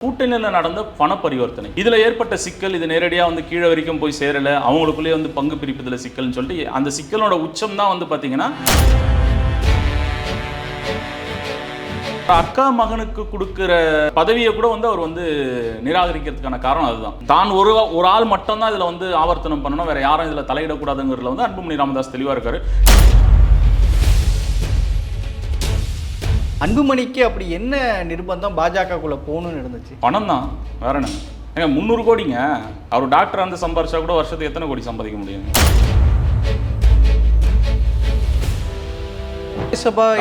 கூட்டணியில் நடந்த பண பரிவர்த்தனை இதில் ஏற்பட்ட சிக்கல் இது நேரடியாக வந்து கீழே வரைக்கும் போய் சேரலை அவங்களுக்குள்ளேயே வந்து பங்கு பிரிப்பதில் சிக்கல்னு சொல்லிட்டு அந்த சிக்கலோட உச்சம் தான் வந்து பார்த்தீங்கன்னா அக்கா மகனுக்கு கொடுக்குற பதவியை கூட வந்து அவர் வந்து நிராகரிக்கிறதுக்கான காரணம் அதுதான். தான் ஒரு ஒரு ஆள் மட்டும்தான் இதில் வந்து ஆவர்த்தனம் பண்ணணும் வேற யாரும் இதில் தலையிடக்கூடாதுங்கிறதுல வந்து அன்புமணி ராமதாஸ் தெளிவாக இருக்காரு. அன்புமணிக்கு அப்படி என்ன நிர்பந்தம் பாஜகக்குள்ள போகணும்னு இருந்துச்சு? பணம் தான் வேற என்ன? ஏங்க முந்நூறு கோடிங்க. அவர் டாக்டர் வந்து சம்பாரிச்சா கூட வருஷத்துக்கு எத்தனை கோடி சம்பாதிக்க முடியும்?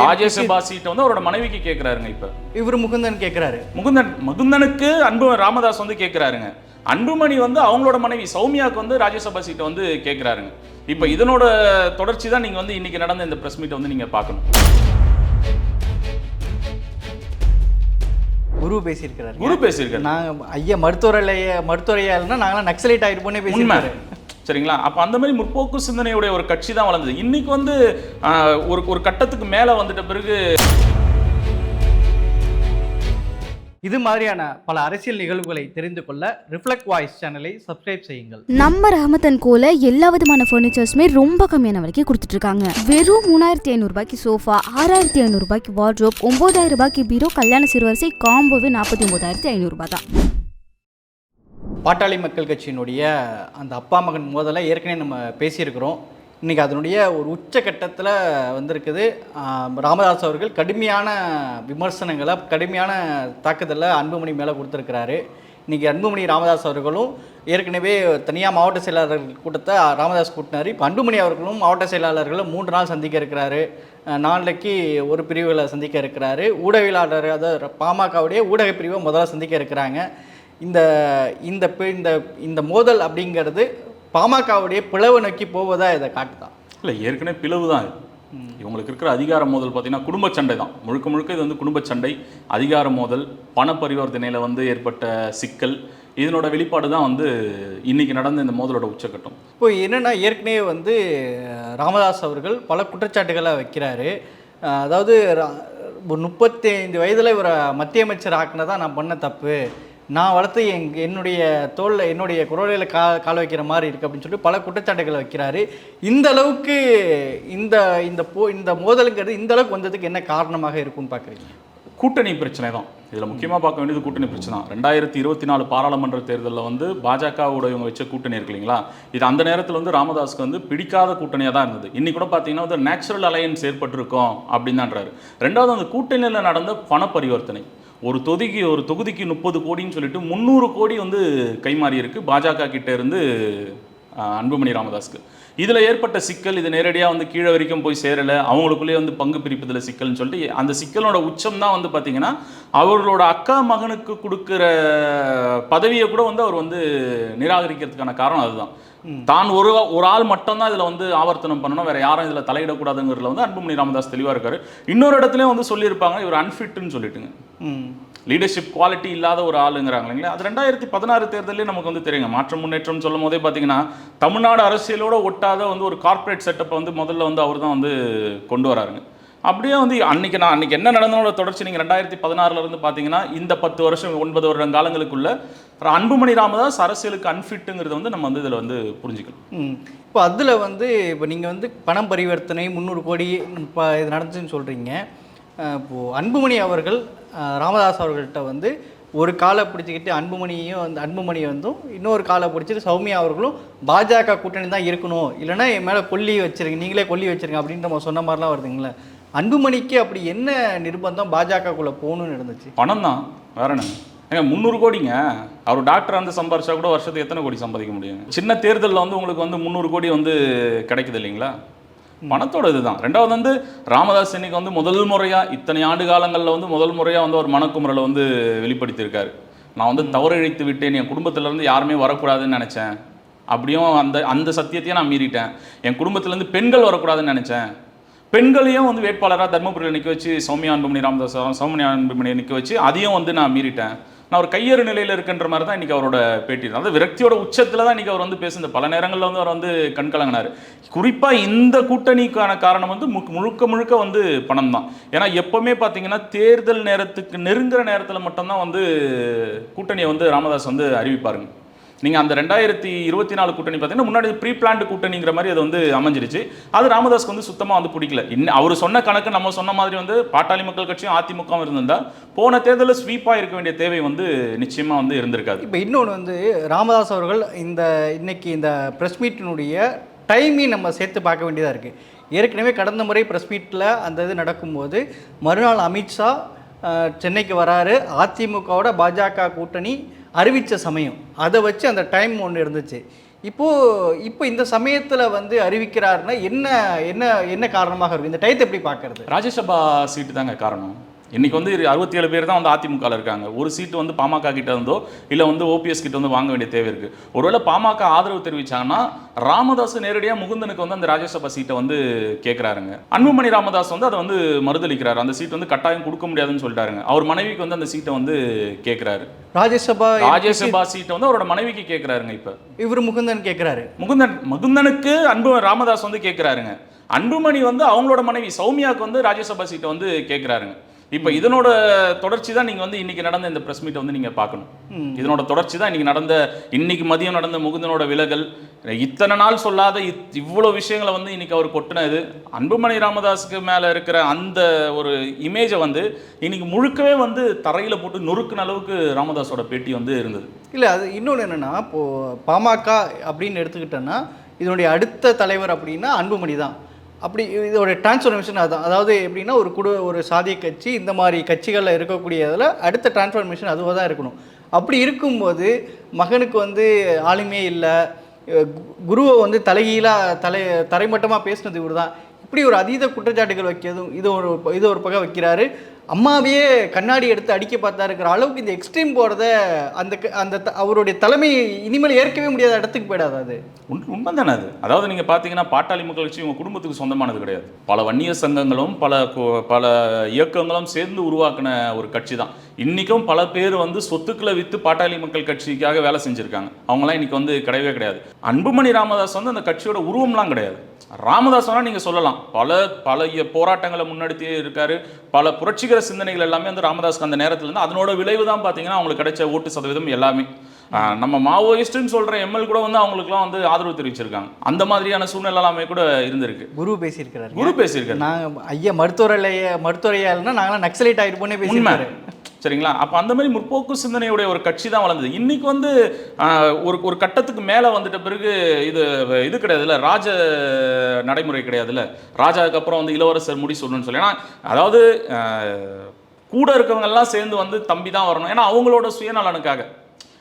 ராஜ்யசபா சீட்டை வந்து அவரோட மனைவிக்கு கேட்கிறாருங்க இப்ப. இவர் முகுந்தன் கேட்கிறாரு முகுந்தன் முகுந்தனுக்கு அன்பு ராமதாஸ் வந்து கேட்கிறாருங்க அன்புமணி வந்து அவங்களோட மனைவி சௌமியாவுக்கு வந்து ராஜ்யசபா சீட்டை வந்து கேட்கிறாருங்க இப்ப இதனோட தொடர்ச்சி தான் நீங்க வந்து இன்னைக்கு நடந்த இந்த பிரஸ் மீட்டை வந்து நீங்க பார்க்கணும். குரு பேசியிருக்கிறாரு. குரு பேசியிருக்காரு. நாங்க ஐயா மருத்துவரைய மருத்துவரையாள்னா நாங்களாம் நக்சலைட் உண்மை பேசியிருக்காரு. சரிங்களா? அப்ப அந்த மாதிரி முற்போக்கு சிந்தனையுடைய ஒரு கட்சி தான் வளர்ந்தது. இன்னைக்கு வந்து ஒரு ஒரு கட்டத்துக்கு மேல வந்துட்ட பிறகு இது மாதிரியான பல அரசியல் நிகழ்வுகளை தெரிந்து கொள்ள ரிஃப்ளெக்ட் வாய்ஸ் சேனலை சப்ஸ்கிரைப் செய்யுங்கள். நம்ம ரஹமத் அண்ட் கோல எல்லா விதமான ஃபர்னிச்சர்ஸுமே ரொம்ப கம்மியான விலைக்கு கொடுத்துட்டு இருக்காங்க. வெறும் மூணாயிரத்தி ஐநூறுபாய்க்கு சோஃபா ஆறாயிரத்தி ஐநூறுபாய்க்கு வார்ட்ரோப் ஒன்பதாயிரம் ரூபாய்க்கு பீரோ கல்யாண சிறுவரிசை காம்போவே நாற்பத்தி ஒன்பதாயிரத்தி ஐநூறுபா தான். பாட்டாளி மக்கள் கட்சியினுடைய அந்த அப்பா மகன் மோதலை ஏற்கனவே நம்ம பேசியிருக்கிறோம். இன்றைக்கி அதனுடைய ஒரு உச்சக்கட்டத்தில் வந்திருக்குது. ராமதாஸ் அவர்கள் கடுமையான விமர்சனங்களை கடுமையான தாக்குதலை அன்புமணி மேலே கொடுத்துருக்கிறாரு. இன்றைக்கி அன்புமணி ராமதாஸ் அவர்களும் ஏற்கனவே தனியாக மாவட்ட செயலாளர்கள் கூட்டத்தை ராமதாஸ் கூட்டினார். இப்போ அன்புமணி அவர்களும் மாவட்ட செயலாளர்களை மூன்று நாள் சந்திக்க இருக்கிறாரு. நாளைக்கு ஒரு பிரிவுகளை சந்திக்க இருக்கிறாரு. ஊடகவியலாளர் அதாவது பாமகவுடைய ஊடக பிரிவை முதல்ல சந்திக்க இருக்கிறாங்க. இந்த இந்த இந்த மோதல் அப்படிங்கிறது பாமகவுடைய பிளவு நோக்கி போவதா இதை காட்டுதா? இல்லை ஏற்கனவே பிளவு தான் இது. இவங்களுக்கு இருக்கிற அதிகார மோதல் பார்த்தீங்கன்னா குடும்ப சண்டை தான். முழுக்க முழுக்க இது வந்து குடும்ப சண்டை. அதிகார மோதல் பண பரிவர்த்தனையில் வந்து ஏற்பட்ட சிக்கல் இதனோட வெளிப்பாடு தான் வந்து இன்னைக்கு நடந்த இந்த மோதலோட உச்சக்கட்டம். இப்போ என்னென்னா ஏற்கனவே வந்து ராமதாஸ் அவர்கள் பல குற்றச்சாட்டுகளை வைக்கிறாரு. அதாவது முப்பத்தி ஐந்து வயதில் இவரை மத்திய அமைச்சர் ஆக்குனதான் நான் பண்ண தப்பு. நான் வளர்த்து எங் என்னுடைய தோல் என்னுடைய குரலையில் கா கால் வைக்கிற மாதிரி இருக்குது அப்படின்னு சொல்லிட்டு பல குற்றச்சாட்டுகளை வைக்கிறாரு. இந்த அளவுக்கு இந்த இந்த போ இந்த மோதலுங்கிறது இந்த அளவுக்கு வந்ததுக்கு என்ன காரணமாக இருக்கும்னு பார்க்குறீங்க கூட்டணி பிரச்சனை தான். இதில் முக்கியமாக பார்க்க வேண்டியது கூட்டணி பிரச்சனை தான். ரெண்டாயிரத்தி இருபத்தி நாலு பாராளுமன்ற தேர்தலில் வந்து பாஜகவோட இவங்க வச்ச கூட்டணி இருக்கு இல்லைங்களா? இது அந்த நேரத்தில் வந்து ராமதாஸ்க்கு வந்து பிடிக்காத கூட்டணியாக தான் இருந்தது. இன்னைக்கு கூட பார்த்தீங்கன்னா வந்து நேச்சுரல் அலையன்ஸ் ஏற்பட்டிருக்கோம் அப்படின்னு தான்றாரு ரெண்டாவது அந்த கூட்டணியில் நடந்த பண பரிவர்த்தனை ஒரு தொகுதிக்கு ஒரு தொகுதிக்கு முப்பது கோடின்னு சொல்லிட்டு முந்நூறு கோடி வந்து கைமாறி இருக்கு பாஜக கிட்ட இருந்து அன்புமணி ராமதாஸ்க்கு. இதில் ஏற்பட்ட சிக்கல் இது நேரடியாக வந்து கீழே வரைக்கும் போய் சேரலை அவங்களுக்குள்ளேயே வந்து பங்கு பிரிப்பதில் சிக்கல்னு சொல்லிட்டு அந்த சிக்கலோட உச்சம் தான் வந்து பார்த்திங்கன்னா அவர்களோட அக்கா மகனுக்கு கொடுக்குற பதவியை கூட வந்து அவர் வந்து நிராகரிக்கிறதுக்கான காரணம் அதுதான். தான் ஒரு ஒரு ஆள் மட்டும்தான் இதில் வந்து ஆவர்த்தனம் பண்ணணும். வேற யாரும் இதில் தலையிடக்கூடாதுங்கிறதுல வந்து அன்புமணி ராமதாஸ் தெளிவாக இருக்காரு. இன்னொரு இடத்துலையும் வந்து சொல்லியிருப்பாங்க இவர் அன்ஃபிட்னு சொல்லிட்டுங்க. லீடர்ஷிப் குவாலிட்டி இல்லாத ஒரு ஆளுங்கிறாங்க இல்லைங்களா? அது ரெண்டாயிரத்தி பதினாறு தேர்தலே நமக்கு வந்து தெரியுங்க. மாற்றம் முன்னேற்றம் சொல்லும் போதே பார்த்தீங்கன்னா தமிழ்நாடு அரசியலோட ஒட்டாத வந்து ஒரு கார்ப்பரேட் செட்டப்பை வந்து முதல்ல வந்து அவர் தான் வந்து கொண்டு வராருங்க. அப்படியே வந்து அன்னைக்கு நான் அன்னைக்கு என்ன நடந்தனோட தொடர்ச்சி நீங்கள் ரெண்டாயிரத்தி பதினாறுல இருந்து பார்த்தீங்கன்னா இந்த பத்து வருஷம் ஒன்பது வருடம் காலங்களுக்குள்ள அன்புமணி ராமதாஸ் அரசியலுக்கு அன்ஃபிட்டுங்கிறத வந்து நம்ம வந்து இதில் வந்து புரிஞ்சுக்கணும். இப்போ அதில் வந்து இப்போ நீங்கள் வந்து பணம் பரிவர்த்தனை முந்நூறு கோடி இப்போ இது நடந்துச்சுன்னு சொல்கிறீங்க இப்போது அன்புமணி அவர்கள் ராமதாஸ் அவர்கள்ட்ட வந்து ஒரு காலை பிடிச்சிக்கிட்டு அன்புமணியும் வந்து அன்புமணி வந்தும் இன்னொரு காலை பிடிச்சிட்டு சௌமியா அவர்களும் பாஜக கூட்டணி தான் இருக்கணும். இல்லைன்னா என் மேலே கொல்லி வச்சுருங்க நீங்களே கொல்லி வச்சுருங்க அப்படின்ற நம்ம சொன்ன மாதிரிலாம் வருதுங்களே. அன்புமணிக்கு அப்படி என்ன நிர்பந்தம் பாஜகக்குள்ளே போகணும்னு இருந்துச்சு? பணம் தான் வேற என்ன? ஏங்க முந்நூறு கோடிங்க. அவர் டாக்டர் வந்து சம்பாரிச்சா கூட வருஷத்துக்கு எத்தனை கோடி சம்பாதிக்க முடியும்? சின்ன தேர்தலில் வந்து உங்களுக்கு வந்து முந்நூறு கோடி வந்து கிடைக்குது இல்லைங்களா? பணத்தோட இதுதான். ரெண்டாவது வந்து ராமதாஸ் இன்னைக்கு வந்து முதல் முறையாக இத்தனை ஆண்டு காலங்களில் வந்து முதல் முறையாக வந்து ஒரு மனக்குமுறலை வந்து வெளிப்படுத்தியிருக்காரு. நான் வந்து தவறிழைத்து விட்டேன். என் குடும்பத்துல இருந்து யாருமே வரக்கூடாதுன்னு நினச்சேன். அப்படியும் அந்த அந்த சத்தியத்தையும் நான் மீறிட்டேன். என் குடும்பத்துலேருந்து பெண்கள் வரக்கூடாதுன்னு நினச்சேன். பெண்களையும் வந்து வேட்பாளராக தர்மபுரியில் நிற்க வச்சு சௌமியா அன்புமணி ராமதாஸ் சௌமியா அன்புமணியை நிற்க வச்சு அதையும் வந்து நான் மீறிட்டேன். நான் ஒரு கையறு நிலையில் இருக்கின்ற மாதிரி தான் இன்றைக்கி அவரோட பேட்டி அதாவது விரக்தியோட உச்சத்தில் தான் இன்றைக்கி அவர் வந்து பேசுனது பல நேரங்களில் வந்து அவர் வந்து கண்கலங்கினார் குறிப்பாக இந்த கூட்டணிக்கான காரணம் வந்து முக்- முழுக்க முழுக்க வந்து பணம் தான். ஏன்னா எப்போவுமே பார்த்தீங்கன்னா தேர்தல் நேரத்துக்கு நெருங்குற நேரத்தில் மட்டும்தான் வந்து கூட்டணியை வந்து ராமதாஸ் வந்து அறிவிப்பாருங்க. நீங்கள் அந்த ரெண்டாயிரத்தி இருபத்தி நாலு கூட்டணி பார்த்தீங்கன்னா முன்னாடி ப்ரீ பிளான்டு கூட்டணிங்கிற மாதிரி அது வந்து அமைஞ்சிருச்சு. அது ராமதாஸ்க்கு வந்து சுத்தமாக வந்து பிடிக்கல. இன்னும் அவர் சொன்ன கணக்கு நம்ம சொன்ன மாதிரி வந்து பாட்டாளி மக்கள் கட்சியும் அதிமுகவும் இருந்திருந்தால் போன தேர்தலில் ஸ்வீப்பாக இருக்க வேண்டிய தேவை வந்து நிச்சயமாக வந்து இருந்திருக்காது. இப்போ இன்னொன்று வந்து ராமதாஸ் அவர்கள் இந்த இன்னைக்கு இந்த ப்ரெஸ் மீட்டினுடைய டைமையும் நம்ம சேர்த்து பார்க்க வேண்டியதாக இருக்குது ஏற்கனவே கடந்த முறை ப்ரெஸ் மீட்டில் அந்த இது நடக்கும்போது மறுநாள் அமித்ஷா சென்னைக்கு வராரு. அதிமுகவோட பாஜக கூட்டணி அறிவித்த சமயம். அதை வச்சு அந்த டைம் ஒன்று இருந்துச்சு. இப்போது இப்போ இந்த சமயத்தில் வந்து அறிவிக்கிறாருன்னா என்ன என்ன என்ன காரணமாக இருக்கும் இந்த டயத்தை எப்படி பார்க்கறது? ராஜ்யசபா சீட்டு தாங்க காரணம். இன்னைக்கு வந்து அறுபத்தி ஏழு பேர் தான் வந்து அதிமுகவில் இருக்காங்க. ஒரு சீட்டு வந்து பாமக கிட்ட இருந்தோ இல்லை வந்து ஓபிஎஸ் கிட்ட வந்து வாங்க வேண்டிய தேவை இருக்கு. ஒருவேளை பாமக ஆதரவு தெரிவிச்சாங்கன்னா ராமதாஸ் நேரடியாக முகுந்தனுக்கு வந்து அந்த ராஜ்யசபா சீட்டை வந்து கேட்குறாருங்க அன்புமணி ராமதாஸ் வந்து அதை வந்து மறுதளிக்கிறார். அந்த சீட் வந்து கட்டாயம் கொடுக்க முடியாதுன்னு சொல்லிட்டாருங்க. அவர் மனைவிக்கு வந்து அந்த சீட்டை வந்து கேட்குறாரு ராஜ்யசபா ராஜ்யசபா சீட்டை வந்து அவரோட மனைவிக்கு கேட்குறாருங்க இப்போ. இவர் முகுந்தன் கேட்குறாரு முகுந்தன் முகுந்தனுக்கு அன்பு ராமதாஸ் வந்து கேட்குறாருங்க அன்புமணி வந்து அவங்களோட மனைவி சௌமியாவுக்கு வந்து ராஜ்யசபா சீட்டை வந்து கேட்குறாருங்க இப்போ இதனோட தொடர்ச்சி தான் நீங்கள் வந்து இன்னைக்கு நடந்த இந்த ப்ரெஸ் மீட்டை வந்து நீங்கள் பார்க்கணும். இதனோட தொடர்ச்சி தான் இன்னைக்கு நடந்த இன்னைக்கு மதியம் நடந்த முகுந்தனோட விலகல். இத்தனை நாள் சொல்லாத இத்- இவ்வளோ விஷயங்களை வந்து இன்னைக்கு அவர் கொட்டினது. அன்புமணி ராமதாஸுக்கு மேலே இருக்கிற அந்த ஒரு இமேஜை வந்து இன்னைக்கு முழுக்கவே வந்து தரையில் போட்டு நொறுக்குன அளவுக்கு ராமதாஸோட பேட்டி வந்து இருந்தது. இல்லை அது இன்னொன்று என்னென்னா இப்போது பாமக அப்படின்னு எடுத்துக்கிட்டோன்னா இதனுடைய அடுத்த தலைவர் அப்படின்னா அன்புமணி தான். அப்படி இதோட டிரான்ஸ்ஃபர்மேஷன் அதுதான் அதாவது எப்படின்னா ஒரு குடு ஒரு சாதிய கட்சி இந்த மாதிரி கட்சிகளில் இருக்கக்கூடியதில் அடுத்த டிரான்ஸ்ஃபர்மேஷன் அதுவாக தான் இருக்கணும். அப்படி இருக்கும்போது மகனுக்கு வந்து ஆளுமே இல்லை. குருவை வந்து தலைகீழாக தலை தரைமட்டமாக பேசினது இவர் தான் இப்படி ஒரு அதீத குற்றச்சாட்டுகள் வைக்கிறதும் இது ஒரு இது ஒரு பக்கம் வைக்கிறாரு. அம்மாவையே கண்ணாடி எடுத்து அடிக்க பார்த்தா இருக்கிற அளவுக்கு இந்த எக்ஸ்ட்ரீம் போகிறத அந்த க- அந்த த- அவருடைய தலைமை இனிமேல் ஏற்கவே முடியாத இடத்துக்கு போயிடாது அது? உண் உண்மை தானே அது. அதாவது நீங்கள் பார்த்தீங்கன்னா பாட்டாளி மக்கள் கட்சி உங்கள் குடும்பத்துக்கு சொந்தமானது கிடையாது. பல வன்னிய சங்கங்களும் பல பல இயக்கங்களும் சேர்ந்து உருவாக்கின ஒரு கட்சி தான். இன்றைக்கும் பல பேர் வந்து சொத்துக்களை விற்று பாட்டாளி மக்கள் கட்சிக்காக வேலை செஞ்சுருக்காங்க. அவங்களாம் இன்றைக்கி வந்து கிடையவே கிடையாது. அன்புமணி ராமதாஸ் வந்து அந்த கட்சியோட உருவம்லாம் கிடையாது. ராமதாஸ் வேணா நீங்கள் சொல்லலாம். பல பல போராட்டங்களை முன்னெடுத்தே இருக்காரு. பல புரட்சிகர சிந்தனைகள் எல்லாமே வந்து ராமதாஸ்க்கு அந்த நேரத்துல இருந்து அதனோட விளைவு தான் பார்த்தீங்கன்னா அவங்களுக்கு கிடைச்ச ஓட்டு சதவீதம் எல்லாமே. நம்ம மாவோயிஸ்ட்னு சொல்ற எம்எல் கூட வந்து அவங்களுக்குலாம் வந்து ஆதரவு தெரிவிச்சிருக்காங்க. அந்த மாதிரியான சூழ்நிலை எல்லாமே கூட இருந்திருக்கு. குரு பேசியிருக்கிறாரு. குரு பேசியிருக்காரு. நாங்கள் ஐயா மருத்துவரையா மருத்துவரையால்னா நாங்களாம் நக்சலைட் ஆகிருப்போன்னே உண்மை. பேசியிருக்காரு. சரிங்களா? அப்போ அந்த மாதிரி முற்போக்கு சிந்தனையுடைய ஒரு கட்சி தான் வளர்ந்தது. இன்னைக்கு வந்து ஒரு ஒரு கட்டத்துக்கு மேலே வந்துட்ட பிறகு இது இது கிடையாதுல்ல ராஜ நடைமுறை கிடையாதுல்ல. ராஜாவுக்கு அப்புறம் வந்து இளவரசர் முடி சொல்லணும்னு சொல்லி. ஏன்னா அதாவது கூட இருக்கவங்க எல்லாம் சேர்ந்து வந்து தம்பி தான் வரணும். ஏன்னா அவங்களோட சுயநலனுக்காக.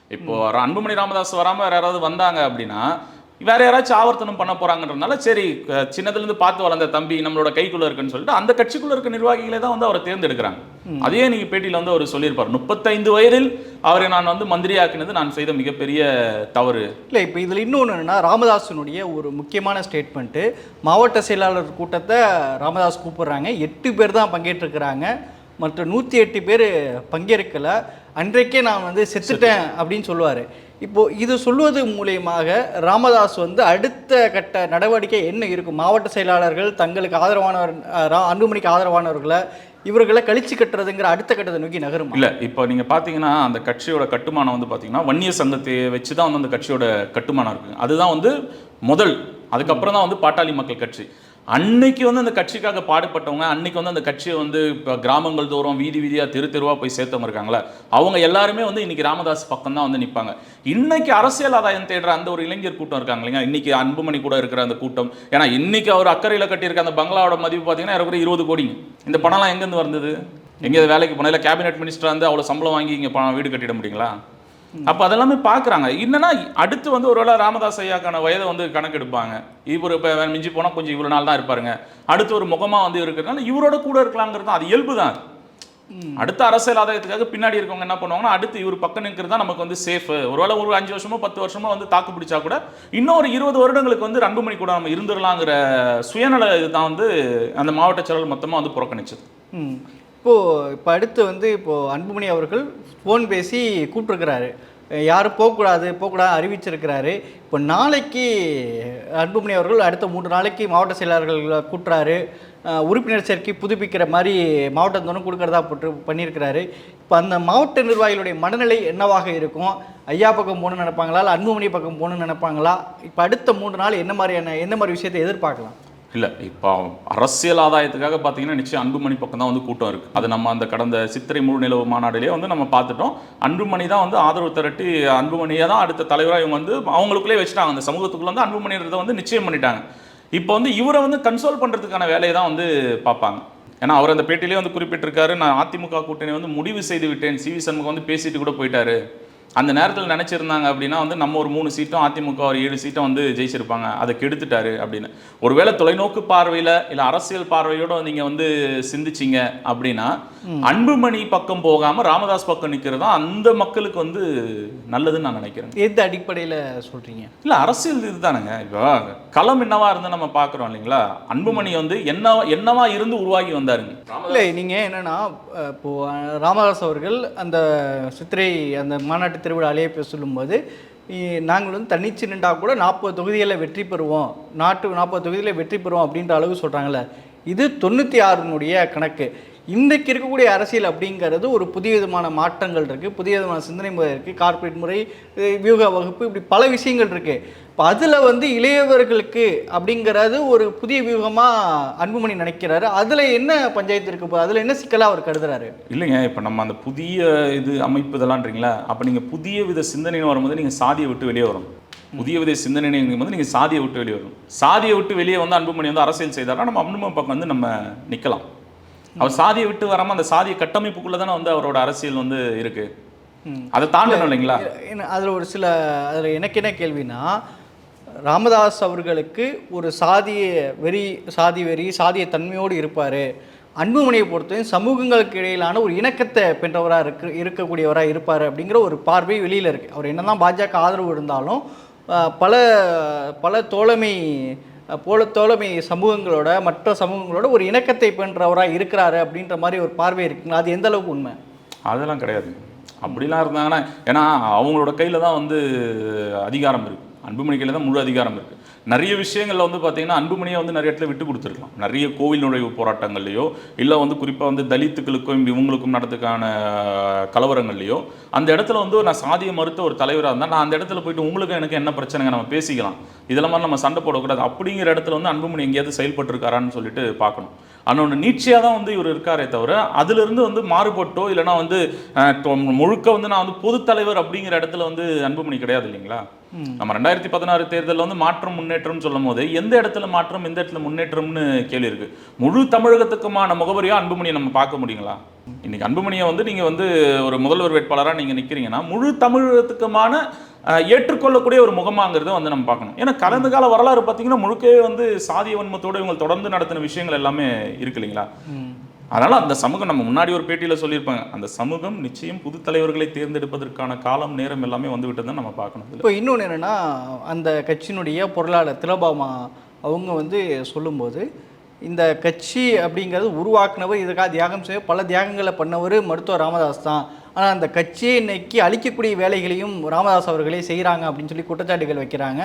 இப்போ ர- அன்புமணி ராமதாஸ் வராம வேற யாராவது வந்தாங்க அப்படின்னா வேற யாராச்சும் ஆவர்த்தனம் பண்ண போறாங்கன்றதுனால சரி க- சின்னதுல இருந்து பார்த்து வளர்ந்த தம்பி நம்மளோட கைக்குள்ள இருக்குன்னு சொல்லிட்டு அந்த கட்சிக்குள்ள இருக்க நிர்வாகிகளே தான் வந்து அவரை தேர்ந்தெடுக்கிறாங்க. அதே நீங்க பேட்டியில வந்து அவர் சொல்லியிருப்பார். முப்பத்தைந்து வயதில் அவரை நான் வந்து மந்திரியாக்கினது நான் செய்த மிகப்பெரிய தவறு. இல்லை இப்போ இதில் இன்னொன்று என்னென்னா ராமதாஸினுடைய ஒரு முக்கியமான ஸ்டேட்மெண்ட்டு. மாவட்ட செயலாளர் கூட்டத்தை ராமதாஸ் கூப்பிடுறாங்க. எட்டு பேர் தான் பங்கேற்றிருக்கிறாங்க. மற்ற நூற்றி எட்டு பேர் பங்கேற்கலை. அன்றைக்கே நான் வந்து செத்துட்டேன். அப்படின்னு சொல்லுவார். இப்போது இது சொல்வது மூலியமாக ராமதாஸ் வந்து அடுத்த கட்ட நடவடிக்கை என்ன இருக்கும்? மாவட்ட செயலாளர்கள் தங்களுக்கு ஆதரவானவர் ரா- அன்புமணிக்கு ஆதரவானவர்களை இவர்களை கழிச்சு கட்டுறதுங்கிற அடுத்த கட்டத்தை நோக்கி நகரும்? இல்லை இப்போ நீங்கள் பார்த்தீங்கன்னா அந்த கட்சியோட கட்டுமானம் வந்து பார்த்தீங்கன்னா வன்னிய சங்கத்தை வச்சு தான் வந்து அந்த கட்சியோட கட்டுமானம் இருக்குது அதுதான் வந்து முதல் அதுக்கப்புறம் தான் வந்து பாட்டாளி மக்கள் கட்சி. அன்னைக்கு வந்து அந்த கட்சிக்காக பாடுபட்டவங்க அன்னைக்கு வந்து அந்த கட்சியை வந்து இப்போ கிராமங்கள் தோறும் வீதி வீதியாக தெரு தெருவாக போய் சேர்த்தவங்க இருக்காங்களே அவங்க எல்லாருமே வந்து இன்னைக்கு ராமதாஸ் பக்கம் தான் வந்து நிற்பாங்க இன்னைக்கு அரசியல் ஆதாயம் தேடுற அந்த ஒரு இளைஞர் கூட்டம் இருக்காங்க இல்லைங்க இன்னைக்கு அன்புமணி கூட இருக்கிற அந்த கூட்டம். ஏன்னா இன்னைக்கு அவர் அக்கறையில் கட்டியிருக்க அந்த பங்களாவோட மதிப்பு பார்த்தீங்கன்னா இருக்கிற இருபது கோடிங்க. இந்த பணம்லாம் எங்கேருந்து வந்தது? எங்கேயாவது வேலைக்கு போனால் இல்லை கேபினெட் மினிஸ்டர் வந்து அவ்வளோ சம்பளம் வாங்கி இங்கே பணம் வீடு கட்டிட முடியுங்களா? அப்போ அதெல்லாமே பார்க்குறாங்க என்னன்னா அடுத்து வந்து ஒருவேளை ராமதாஸ் ஐயாக்கான வயதை வந்து கணக்கெடுப்பாங்க. இவர் இப்போ மிஞ்சி போனால் கொஞ்சம் இவ்வளோ நாள் தான் இருப்பாருங்க. அடுத்து ஒரு முகமாக வந்து இருக்கிறதுனால இவரோட கூட இருக்கலாங்கிறது அது இயல்பு தான். அடுத்த அரசியல் ஆதாயத்துக்காக பின்னாடி இருக்கவங்க என்ன பண்ணுவாங்கன்னா அடுத்து இவர் பக்கம் நிற்கிறது தான் நமக்கு வந்து சேஃப் ஒருவேளை ஒரு அஞ்சு வருஷமோ பத்து வருஷமோ வந்து தாக்கு பிடிச்சா கூட இன்னொரு இருபது வருடங்களுக்கு வந்து ரெண்டு மணி கூட நம்ம இருந்துடலாங்கிற சுயநல இதுதான் வந்து அந்த மாவட்ட செயலர் மொத்தமாக வந்து புறக்கணிச்சது. இப்போது இப்போ அடுத்து வந்து இப்போது அன்புமணி அவர்கள் ஃபோன் பேசி கூப்பிட்டுருக்கிறாரு. யாரும் போகக்கூடாது போகக்கூடாது அறிவிச்சிருக்கிறாரு. இப்போ நாளைக்கு அன்புமணி அவர்கள் அடுத்த மூன்று நாளைக்கு மாவட்ட செயலாளர்கள் கூட்டுறாரு. உறுப்பினர் சேர்க்கை புதுப்பிக்கிற மாதிரி மாவட்டத்தோறும் கொடுக்கறதா போட்டு பண்ணியிருக்கிறாரு. இப்போ அந்த மாவட்ட நிர்வாகிகளுடைய மனநிலை என்னவாக இருக்கும்? ஐயா பக்கம் போகணும்னு நினைப்பாங்களா? இல்லை அன்புமணி பக்கம் போகணும்னு நினைப்பாங்களா? இப்போ அடுத்த மூன்று நாள் என்ன மாதிரியான என்ன மாதிரி விஷயத்தை எதிர்பார்க்கலாம்? இல்லை இப்போ அரசியல் ஆதாயத்துக்காக பார்த்தீங்கன்னா நிச்சயம் அன்புமணி பக்கம் தான் வந்து கூட்டம் இருக்குது அது நம்ம அந்த கடந்த சித்திரை முழு நிலவு மாநாட்டிலே வந்து நம்ம பார்த்துட்டோம் அன்புமணி தான் வந்து ஆதரவு திரட்டி அன்புமணியை தான் அடுத்த தலைவராக இவங்க வந்து அவங்களுக்குள்ளே வச்சுட்டாங்க. அந்த சமூகத்துக்குள்ள வந்து அன்புமணின்றதை வந்து நிச்சயம் பண்ணிட்டாங்க. இப்போ வந்து இவரை வந்து கன்சோல் பண்ணுறதுக்கான வேலையை தான் வந்து பார்ப்பாங்க ஏன்னா அவர் அந்த பேட்டிலேயே வந்து குறிப்பிட்டிருக்காரு நான் அதிமுக கூட்டணி வந்து முடிவு செய்து விட்டேன். சிவி சண்முகம் வந்து பேசிட்டு கூட போயிட்டாரு. அந்த நேரத்தில் நினச்சிருந்தாங்க அப்படின்னா வந்து நம்ம ஒரு மூணு சீட்டும் அதிமுக ஒரு ஏழு சீட்டும் வந்து ஜெயிச்சிருப்பாங்க. அதை கெடுத்துட்டாரு அப்படின்னு. ஒருவேளை தொலைநோக்கு பார்வையில் இல்லை அரசியல் பார்வையோட நீங்கள் வந்து சிந்திச்சிங்க அப்படின்னா அன்புமணி பக்கம் போகாமல் ராமதாஸ் பக்கம் நிற்கிறது தான் அந்த மக்களுக்கு வந்து நல்லதுன்னு நான் நினைக்கிறேன். எந்த அடிப்படையில் சொல்கிறீங்க இல்லை அரசியல் இதுதானேங்க. இப்போ களம் என்னவா இருந்து நம்ம பார்க்குறோம் இல்லைங்களா? அன்புமணி வந்து என்ன என்னவா இருந்து உருவாகி வந்தாருங்க? இல்லை நீங்கள் என்னென்னா இப்போது ராமதாஸ் அவர்கள் அந்த சித்திரை அந்த மாநாட்டு திருவிழாலேயே பேச சொல்லும்போது நாங்கள் வந்து தனிச்சு நின்றா கூட நாற்பது தொகுதிகளில் வெற்றி பெறுவோம். நாட்டு நாற்பது தொகுதியில் வெற்றி பெறுவோம் அப்படின்ற அளவு சொல்கிறாங்களே இது தொண்ணூற்றி ஆறுனுடைய கணக்கு. இன்றைக்கு இருக்கக்கூடிய அரசியல் அப்படிங்கிறது ஒரு புதிய விதமான மாற்றங்கள் இருக்குது புதிய விதமான சிந்தனை முறை இருக்குது கார்ப்பரேட் முறை வியூக வகுப்பு இப்படி பல விஷயங்கள் இருக்குது இப்போ அதில் வந்து இளையவர்களுக்கு அப்படிங்கிறது ஒரு புதிய வியூகமாக அன்புமணி நினைக்கிறாரு. அதில் என்ன பஞ்சாயத்து இருக்கு போகுது அதில் என்ன சிக்கலாக அவர் கருதுறாரு? இல்லைங்க இப்போ நம்ம அந்த புதிய இது அமைப்பு இதெல்லாம்ன்றீங்களா? அப்போ நீங்கள் புதிய வித சிந்தனைன்னு வரும்போது நீங்கள் சாதியை விட்டு வெளியே வரணும் புதிய வித சிந்தனைங்கும் போது நீங்கள் சாதியை விட்டு வெளியே வரணும் சாதியை விட்டு வெளியே வந்து அன்புமணி வந்து அரசியல் செய்தாரா நம்ம அன்புமணி பக்கம் வந்து நம்ம நிற்கலாம் அவர் சாதியை விட்டு வராமல் அந்த சாதிய கட்டமைப்புக்குள்ளே தானே வந்து அவரோட அரசியல் வந்து இருக்கு. அதை தாண்டணும் இல்லைங்களா? அதில் ஒரு சில அதில் எனக்கு என்ன கேள்வினா ராமதாஸ் அவர்களுக்கு ஒரு சாதிய வெறி சாதி வெறி சாதிய தன்மையோடு இருப்பார். அன்புமணியை பொறுத்தவரை சமூகங்களுக்கு இடையிலான ஒரு இணக்கத்தை பெற்றவராக இருக்கு இருக்கக்கூடியவராக இருப்பார் அப்படிங்கிற ஒரு பார்வை வெளியில் இருக்குது அவர் என்னதான் பாஜக ஆதரவு இருந்தாலும் பல பல தோழமை போலத்தோழமை போல தோழமை சமூகங்களோட மற்ற சமூகங்களோட ஒரு இணக்கத்தை பென்றவராக இருக்கிறாரு அப்படின்ற மாதிரி ஒரு பார்வை இருக்குங்களா? அது எந்த அளவுக்கு உண்மை? அதெல்லாம் கிடையாது. அப்படிலாம் இருந்தாங்கன்னா ஏன்னா அவங்களோட கையில் தான் வந்து அதிகாரம் இருக்குது அன்புமணி கையில் தான் முழு அதிகாரம் இருக்குது நிறைய விஷயங்களில் வந்து பார்த்தீங்கன்னா அன்புமணியை வந்து நிறைய இடத்துல விட்டு கொடுத்துருக்கலாம். நிறைய கோவில் நுழைவு போராட்டங்கள்லையோ இல்லை வந்து குறிப்பாக வந்து தலித்துக்களுக்கும் இவங்களுக்கும் நடத்துக்கான கலவரங்கள்லையோ அந்த இடத்துல வந்து நான் சாதியை மறுத்த ஒரு தலைவராக இருந்தால் நான் அந்த இடத்துல போயிட்டு உங்களுக்கு எனக்கு என்ன பிரச்சனைங்க நம்ம பேசிக்கலாம். இதெல்லாம் நம்ம சண்டை போடக்கூடாது. அப்படிங்கிற இடத்துல வந்து அன்புமணி எங்கேயாவது செயல்பட்டுருக்காரான்னு சொல்லிட்டு பார்க்கணும். ஆனால் ஒன்று நீட்சியாக தான் வந்து இவர் இருக்காரே தவிர அதிலிருந்து வந்து மாறுபட்டோ இல்லைன்னா வந்து முழுக்க வந்து நான் வந்து பொதுத் தலைவர் அப்படிங்கிற இடத்துல வந்து அன்புமணி கிடையாது இல்லைங்களா? நம்ம ரெண்டாயிரத்தி பதினாறு தேர்தலில் வந்து மாற்றம் முன்னேற்றம்னு சொல்லும் போது எந்த இடத்துல மாற்றம் எந்த இடத்துல முன்னேற்றம்னு கேள்வி இருக்கு? முழு தமிழகத்துக்குமான முகவரியா அன்புமணியை நம்ம பார்க்க முடியுங்களா? இன்னைக்கு அன்புமணியை வந்து நீங்க வந்து ஒரு முதல்வர் வேட்பாளராக நீங்க நிக்கிறீங்கன்னா முழு தமிழகத்துக்குமான ஏற்றுக்கொள்ளக்கூடிய ஒரு முகமாங்கிறத வந்து நம்ம பார்க்கணும். ஏன்னா கடந்த கால வரலாறு பார்த்தீங்கன்னா முழுக்கவே வந்து சாதிய வன்மத்தோடு இவங்க தொடர்ந்து நடத்தின விஷயங்கள் எல்லாமே இருக்கு இல்லைங்களா? அதனால அந்த சமூகம் நம்ம முன்னாடி ஒரு பேட்டியில சொல்லியிருப்பாங்க. அந்த சமூகம் நிச்சயம் புது தலைவர்களை தேர்ந்தெடுப்பதற்கான காலம் நேரம் எல்லாமே வந்து விட்டதுன்னு நம்ம பார்க்கணும். இப்போ இன்னொன்று என்னென்னா அந்த கட்சியினுடைய பொருளாளர் திலபாமா அவங்க வந்து சொல்லும்போது இந்த கட்சி அப்படிங்கிறது உருவாக்குனவர் இதுக்காக தியாகம் செய்ய பல தியாகங்களை பண்ணவர் மருத்துவர் ராமதாஸ் தான். ஆனால் அந்த கட்சியை இன்னைக்கு அழிக்கக்கூடிய வேலைகளையும் ராமதாஸ் அவர்களே செய்கிறாங்க அப்படின்னு சொல்லி குற்றச்சாட்டுகள் வைக்கிறாங்க.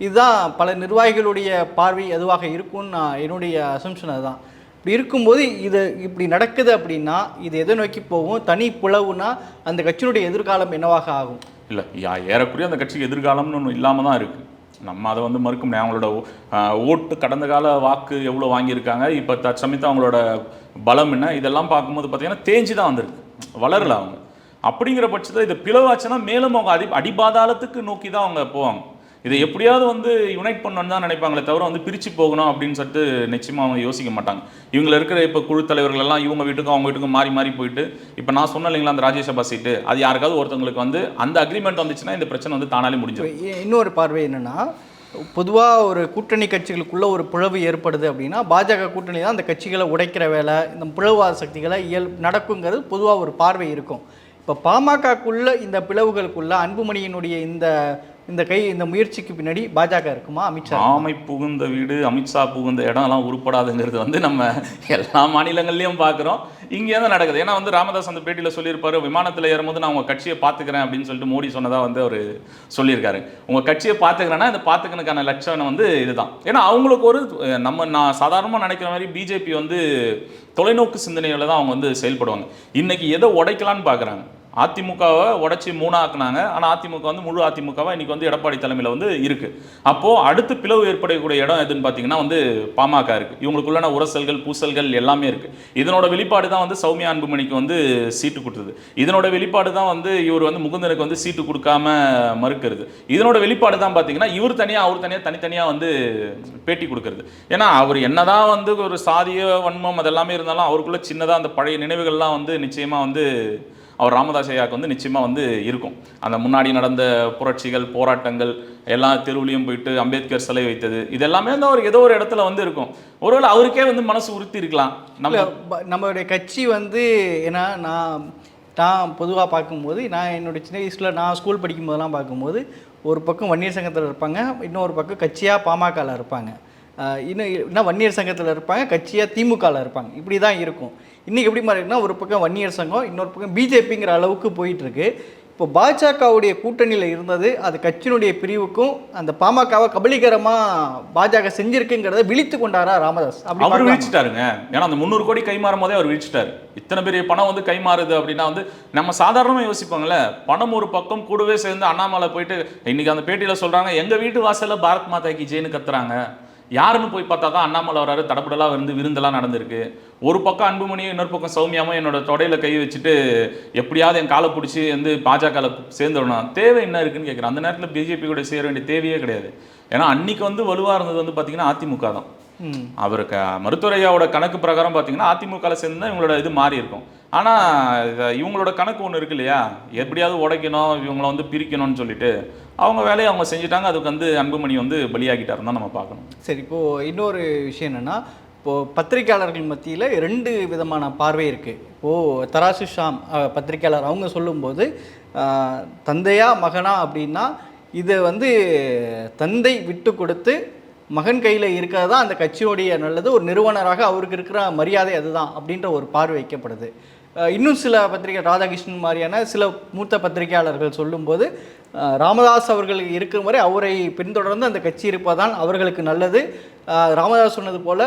இதுதான் பல நிர்வாகிகளுடைய பார்வை எதுவாக இருக்கும்னு நான் என்னுடைய அசம்ஷன் அதுதான். இப்படி இருக்கும்போது இது இப்படி நடக்குது அப்படின்னா இது எதை நோக்கி போகும்? தனி பிளவுனா அந்த கட்சியினுடைய எதிர்காலம் என்னவாக ஆகும்? இல்லை யா ஏறக்குறைய அந்த கட்சிக்கு எதிர்காலம்னு ஒன்று இல்லாமல் தான் இருக்குது நம்ம அதை வந்து மறுக்க முடியாது. அவங்களோட ஓட்டு கடந்த கால வாக்கு எவ்வளோ வாங்கியிருக்காங்க இப்போ தற்சமயத்து அவங்களோட பலம் என்ன இதெல்லாம் பார்க்கும்போது பார்த்தீங்கன்னா தேஞ்சு தான் வந்திருக்கு. வளரல அவங்க. அப்படிங்கிற பட்சத்தில் இது பிளவாச்சுன்னா மேலும் அவங்க அடி அடிபாதாளத்துக்கு நோக்கி தான் அவங்க போவாங்க. இதை எப்படியாவது வந்து யுனைட் பண்ணணும்னு தான் நினைப்பாங்களே தவிர வந்து பிரித்து போகணும் அப்படின்னு சொல்லிட்டு நிச்சயமாக அவங்க யோசிக்க மாட்டாங்க. இவங்கள இருக்கிற இப்போ குழு தலைவர்கள் எல்லாம் இவங்க வீட்டுக்கும் அவங்க வீட்டுக்கும் மாறி மாறி போயிட்டு இப்போ நான் சொன்னேன் இல்லைங்களா அந்த ராஜ்யசபா சீட்டு அது யாருக்காவது ஒருத்தவங்களுக்கு வந்து அந்த அக்ரிமெண்ட் வந்துச்சுன்னா இந்த பிரச்சனை வந்து தானாலே முடிஞ்சிடும். இன்னொரு பார்வை என்னென்னா பொதுவாக ஒரு கூட்டணி கட்சிகளுக்குள்ள ஒரு பிளவு ஏற்படுது அப்படின்னா பாஜக கூட்டணி தான் அந்த கட்சிகளை உடைக்கிற வேலை இந்த பிளவுவாத சக்திகளை இயல் நடக்குங்கிறது பொதுவாக ஒரு பார்வை இருக்கும். இப்போ பாமகக்குள்ள இந்த பிளவுகளுக்குள்ள அன்புமணியினுடைய இந்த இந்த கை இந்த முயற்சிக்கு பின்னாடி பாஜக இருக்குமா அமித்ஷா ஆமை புகுந்த வீடு அமித்ஷா புகுந்த இடம் எல்லாம் உருப்படாதுங்கிறது வந்து நம்ம எல்லா மாநிலங்கள்லையும் பார்க்குறோம் இங்கே தான் நடக்குது. ஏன்னா வந்து ராமதாஸ் அந்த பேட்டியில் சொல்லியிருப்பாரு விமானத்தில் ஏறும்போது நான் உங்கள் கட்சியை பார்த்துக்கிறேன் அப்படின்னு சொல்லிட்டு மோடி சொன்னதாக வந்து அவர் சொல்லியிருக்காரு. உங்கள் கட்சியை பார்த்துக்கிறேன்னா இந்த பார்த்துக்கணுக்கான லட்சணம் வந்து இதுதான். ஏன்னா அவங்களுக்கு ஒரு நம்ம நான் சாதாரணமாக நினைக்கிற மாதிரி பிஜேபி வந்து தொலைநோக்கு சிந்தனையில் தான் அவங்க வந்து செயல்படுவாங்க. இன்றைக்கி எதை உடைக்கலான்னு பார்க்குறாங்க அதிமுகவை உடைச்சி மூணாக்குனாங்க. ஆனால் அதிமுக வந்து முழு அதிமுகவாக இன்றைக்கி வந்து எடப்பாடி தலைமையில் வந்து இருக்குது அப்போது அடுத்து பிளவு ஏற்படக்கூடிய இடம் எதுன்னு பார்த்தீங்கன்னா வந்து பாமக இருக்குது இவங்களுக்குள்ளான உரசல்கள் பூசல்கள் எல்லாமே இருக்குது இதனோட வெளிப்பாடு தான் வந்து சௌமியா அன்புமணிக்கு வந்து சீட்டு கொடுத்தது. இதனோட வெளிப்பாடு தான் வந்து இவர் வந்து முகுந்தனுக்கு வந்து சீட்டு கொடுக்காம மறுக்கிறது. இதனோட வெளிப்பாடு தான் பார்த்தீங்கன்னா இவர் தனியாக அவர் தனியாக தனித்தனியாக வந்து பேட்டி கொடுக்கறது. ஏன்னா அவர் என்னதான் வந்து ஒரு சாதிய வன்மம் அதெல்லாமே இருந்தாலும் அவருக்குள்ள சின்னதாக அந்த பழைய நினைவுகள்லாம் வந்து நிச்சயமாக வந்து அவர் ராமதாஸ் ஐயாவுக்கு வந்து நிச்சயமாக வந்து இருக்கும். அந்த முன்னாடி நடந்த புரட்சிகள் போராட்டங்கள் எல்லா தெருவுலையும் போயிட்டு அம்பேத்கர் சிலை வைத்தது இது எல்லாமே வந்து அவர் ஏதோ ஒரு இடத்துல வந்து இருக்கும். ஒருவேளை அவருக்கே வந்து மனசு உறுத்தி இருக்கலாம் நம்ம நம்மளுடைய கட்சி வந்து ஏன்னா நான் நான் பொதுவாக பார்க்கும்போது நான் என்னுடைய சின்ன வயசில் நான் ஸ்கூல் படிக்கும் போதெல்லாம் பார்க்கும்போது ஒரு பக்கம் வன்னியர் சங்கத்தில் இருப்பாங்க இன்னொரு பக்கம் கட்சியாக பாமகவில் இருப்பாங்க. இன்னும் இன்னும் வன்னியர் சங்கத்தில் இருப்பாங்க கட்சியாக திமுகவில் இருப்பாங்க. இப்படி தான் இருக்கும். இன்றைக்கி எப்படி இருக்குன்னா ஒரு பக்கம் வன்னியர் சங்கம் இன்னொரு பக்கம் பிஜேபிங்கிற அளவுக்கு போயிட்டு இருக்கு இப்போ பாஜகவுடைய கூட்டணியில் இருந்தது அது கட்சியினுடைய பிரிவுக்கும் அந்த பாமகவை கபலீகரமாக பாஜக செஞ்சிருக்குங்கிறத விழித்து கொண்டாரா ராமதாஸ்? அவர்? வீழ்ச்சிட்டாருங்க. ஏன்னா அந்த முந்நூறு கோடி கைமாறும் போதே அவர் வீழ்ச்சிட்டாரு. இத்தனை பெரிய பணம் வந்து கைமாறுது அப்படின்னா வந்து நம்ம சாதாரணமாக யோசிப்பாங்கல்ல பணம் ஒரு பக்கம் கூடவே சேர்ந்து அண்ணாமலை போயிட்டு இன்னைக்கு அந்த பேட்டியில் சொல்றாங்க எங்க வீட்டு வாசல்ல பாரத் மாதா கி ஜெயின்னு கத்துறாங்க. யாருன்னு போய் பார்த்தா தான் அண்ணாமலை வராரு தடபுடலா வந்து விருந்தெல்லாம் நடந்திருக்கு. ஒரு பக்கம் அன்புமணியும் இன்னொரு பக்கம் சௌமியாவும் என்னோட தொடையில் கை வச்சுட்டு எப்படியாவது என் காலை பிடிச்சி வந்து பாஜகவில் சேர்ந்துடணும். தேவை என்ன இருக்குன்னு கேட்குறேன் அந்த நேரத்தில் பிஜேபி கூட சேர வேண்டிய தேவையே கிடையாது. ஏன்னா அன்னைக்கு வந்து வலுவாக இருந்தது வந்து பார்த்தீங்கன்னா அதிமுக தான். அவருக்கு மருத்துவரையாவோட கணக்கு பிரகாரம் பார்த்தீங்கன்னா அதிமுகவில் சேர்ந்து தான் இவங்களோட இது மாறி இருக்கும். ஆனால் இவங்களோட கணக்கு ஒன்று இருக்கு இல்லையா? எப்படியாவது உடைக்கணும் இவங்கள வந்து பிரிக்கணும்னு சொல்லிட்டு அவங்க வேலையை அவங்க செஞ்சுட்டாங்க. அதுக்கு வந்து அன்புமணி வந்து பலியாகிட்டாருன்னு தான் நம்ம பார்க்கணும். சரி இப்போது இன்னொரு விஷயம் என்னென்னா இப்போது பத்திரிக்கையாளர்கள் மத்தியில் ரெண்டு விதமான பார்வை இருக்குது இப்போது தராசு ஷாம் பத்திரிக்கையாளர் அவங்க சொல்லும்போது தந்தையா மகனா அப்படின்னா இதை வந்து தந்தை விட்டு கொடுத்து மகன் கையில் இருக்கிறது தான் அந்த கட்சியோடைய நல்லது ஒரு நிறுவனராக அவருக்கு இருக்கிற மரியாதை அதுதான் அப்படின்ற ஒரு பார்வை வைக்கப்படுது. இன்னும் சில பத்திரிகை ராதாகிருஷ்ணன் மாதிரியான சில மூத்த பத்திரிகையாளர்கள் சொல்லும்போது ராமதாஸ் அவர்கள் இருக்கும் வரை அவரை பின்தொடர்ந்து அந்த கட்சி இருப்பதான் அவர்களுக்கு நல்லது. ராமதாஸ் சொன்னது போல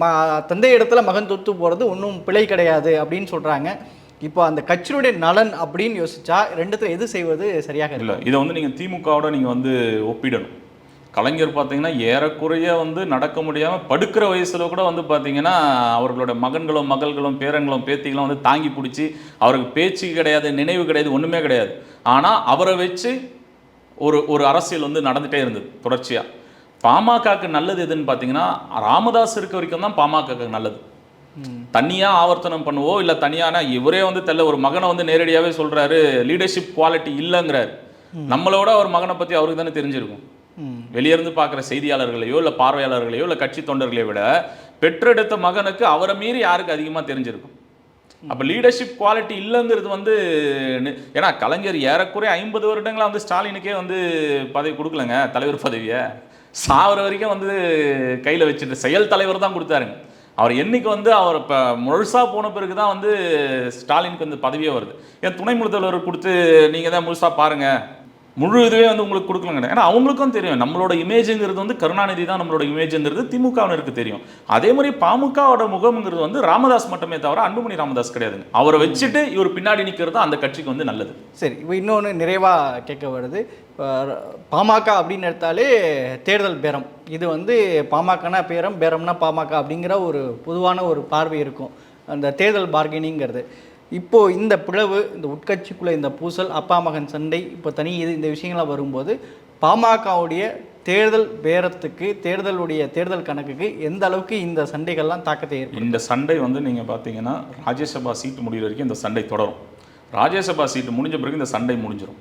ம தந்தை இடத்துல மகன் தொத்து போகிறது ஒன்றும் பிழை கிடையாது அப்படின்னு சொல்கிறாங்க இப்போ அந்த கட்சியினுடைய நலன் அப்படின்னு யோசிச்சா ரெண்டுத்துல எது செய்வது சரியாக இல்லை இதை வந்து நீங்கள் திமுகவோட நீங்கள் வந்து ஒப்பிடணும். கலைஞர் பார்த்தீங்கன்னா ஏறக்குறைய வந்து நடக்க முடியாமல் படுக்கிற வயசுல கூட வந்து பார்த்தீங்கன்னா அவர்களோட மகன்களும் மகள்களும் பேரன்களும் பேத்திகளும் வந்து தாங்கி பிடிச்சி அவருக்கு பேச்சு கிடையாது நினைவு கிடையாது ஒன்றுமே கிடையாது. ஆனால் அவரை வச்சு ஒரு ஒரு அரசியல் வந்து நடந்துகிட்டே இருந்தது தொடர்ச்சியாக பாமகக்கு நல்லது எதுன்னு பார்த்தீங்கன்னா ராமதாஸ் இருக்க வரைக்கும் தான் பாமகக்கு நல்லது. தனியா ஆவர்த்தனம் பண்ணுவோ இல்ல தனியான இவரே வந்து தெல்ல ஒரு மகனை வந்து நேரடியாவே சொல்றாரு லீடர்ஷிப் குவாலிட்டி இல்லைங்கிறாரு. நம்மளோட ஒரு மகனை பத்தி அவருக்கு தானே தெரிஞ்சிருக்கும். வெளியிருந்து இருந்து பார்க்குற செய்தியாளர்களையோ இல்லை பார்வையாளர்களையோ இல்லை கட்சி தொண்டர்களையோ விட பெற்றெடுத்த மகனுக்கு அவரை மீறி யாருக்கு அதிகமாக தெரிஞ்சிருக்கும்? அப்போ லீடர்ஷிப் குவாலிட்டி இல்லைங்கிறது வந்து ஏன்னா கலைஞர் ஏறக்குறைய ஐம்பது வருடங்களாக வந்து ஸ்டாலினுக்கே வந்து பதவி கொடுக்கலங்க தலைவர் பதவியை. சாவர வரைக்கும் வந்து கையில் வச்சுட்டு செயல் தலைவர் தான் கொடுத்தாருங்க அவர் என்னைக்கு வந்து அவர் இப்போ முழுசாக போன பிறகு தான் வந்து ஸ்டாலினுக்கு வந்து பதவியே வருது. ஏன் துணை முதல்வர் கொடுத்து நீங்கள் தான் முழுசாக பாருங்கள் முழு இதுவே வந்து உங்களுக்கு கொடுக்கலங்க ஏன்னா அவங்களுக்கும் தெரியும். நம்மளோட இமேஜுங்கிறது வந்து கருணாநிதி தான் நம்மளோட இமேஜுங்கிறது திமுகவினருக்கு தெரியும். அதே மாதிரி பாமகவோட முகம்ங்கிறது வந்து ராமதாஸ் மட்டுமே தவிர அன்புமணி ராமதாஸ் கிடையாதுங்க. அவரை வச்சுட்டு இவர் பின்னாடி நிற்கிறது அந்த கட்சிக்கு வந்து நல்லது. சரி இப்போ இன்னொன்று நிறைவாக கேட்க வருது. பாமக அப்படின்னு எடுத்தாலே தேர்தல் பேரம். இது வந்து பாமகனா பேரம் பேரம்னா பாமக அப்படிங்கிற ஒரு பொதுவான ஒரு பார்வை இருக்கும். அந்த தேர்தல் பார்கெனிங்கிறது இப்போது இந்த பிளவு இந்த உட்கட்சிக்குள்ளே இந்த பூசல் அப்பா மகன் சண்டை இப்போ தனி இது இந்த விஷயங்கள்லாம் வரும்போது பாமகவுடைய தேர்தல் பேரத்துக்கு தேர்தலுடைய தேர்தல் கணக்குக்கு எந்த அளவுக்கு இந்த சண்டைகள்லாம் தாக்கத்தை ஏற்படும் இந்த சண்டை வந்து நீங்கள் பார்த்தீங்கன்னா ராஜ்யசபா சீட்டு முடிகிற வரைக்கும் இந்த சண்டை தொடரும். ராஜ்யசபா சீட்டு முடிஞ்ச பிறகு இந்த சண்டை முடிஞ்சிடும்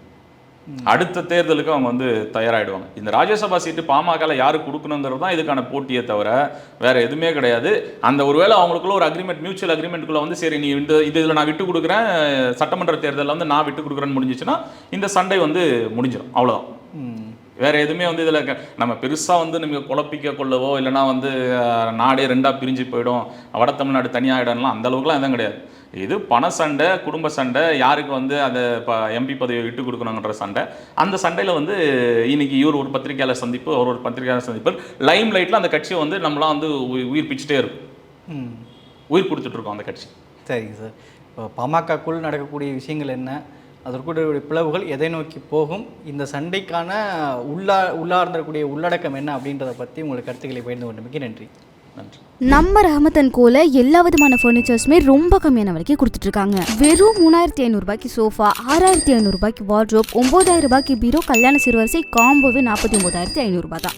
அடுத்த தேர்தலுக்கு அவங்க வந்து தயாராகிடுவாங்க இந்த ராஜ்யசபா சீட்டு பாமகல யாருக்கு கொடுக்கணுங்கிறது தான் இதுக்கான போட்டியே தவிர வேற எதுவுமே கிடையாது. அந்த ஒருவேளை அவங்களுக்குள்ள ஒரு அக்ரிமெண்ட் மியூச்சுவல் அக்ரிமெண்ட்டுக்குள்ள வந்து சரி நீ இந்த இது இதில் நான் விட்டு கொடுக்குறேன் சட்டமன்ற தேர்தலில் வந்து நான் விட்டு கொடுக்குறேன்னு முடிஞ்சிச்சுன்னா இந்த சண்டை வந்து முடிஞ்சிடும் அவ்வளோதான் வேற எதுவுமே வந்து இதில் நம்ம பெருசாக வந்து நீங்கள் குழப்பிக்க கொள்ளவோ இல்லைனா வந்து நாடே ரெண்டாக பிரிஞ்சு போயிடும். வட தமிழ்நாடு தனியாகிடம்லாம் அந்த அளவுக்குலாம் எதுவும் கிடையாது. இது பண சண்டை குடும்ப சண்டை யாருக்கு வந்து அதை இப்போ எம்பி பதவியை விட்டு கொடுக்கணுங்கிற சண்டை. அந்த சண்டையில் வந்து இன்னைக்கு இவர் ஒரு பத்திரிகையாளர் சந்திப்பு அவர் ஒரு பத்திரிகையாளர் சந்திப்பு. லைம் லைட்டில் அந்த கட்சியை வந்து நம்மளாம் வந்து உயி- உயிர் பிச்சுட்டே இருக்கும். உயிர் கொடுத்துட்ருக்கோம் அந்த கட்சி. சரிங்க சார். இப்போ பாமகக்குள் நடக்கக்கூடிய விஷயங்கள் என்ன? அதற்குடைய பிளவுகள் எதை நோக்கி போகும்? இந்த சண்டைக்கான உள்ளா உள்ளார்ந்தக்கூடிய உள்ளடக்கம் என்ன அப்படின்றத பற்றி உங்களுக்கு கருத்துக்களை பகிர்ந்து கொண்டமைக்கு நன்றி. நன்றி நம்ம ரஹமத்தன் கோல எல்லா விதமான ஃபர்னிச்சர்ஸுமே ரொம்ப கம்மியான விலைக்கு கொடுத்துட்ருக்காங்க. வெறும் மூணாயிரத்தி ஐநூறுபாய்க்கு சோஃபா ஆறாயிரத்தி ஐநூறுரூபாய்க்கு வார்ட்ரோப் ஒம்பதாயிரம் ரூபாய்க்கு பீரோ கல்யாண சிறுவரிசை காம்போவே நாற்பத்தி ஒம்பதாயிரத்தி ஐநூறுரூபா தான்.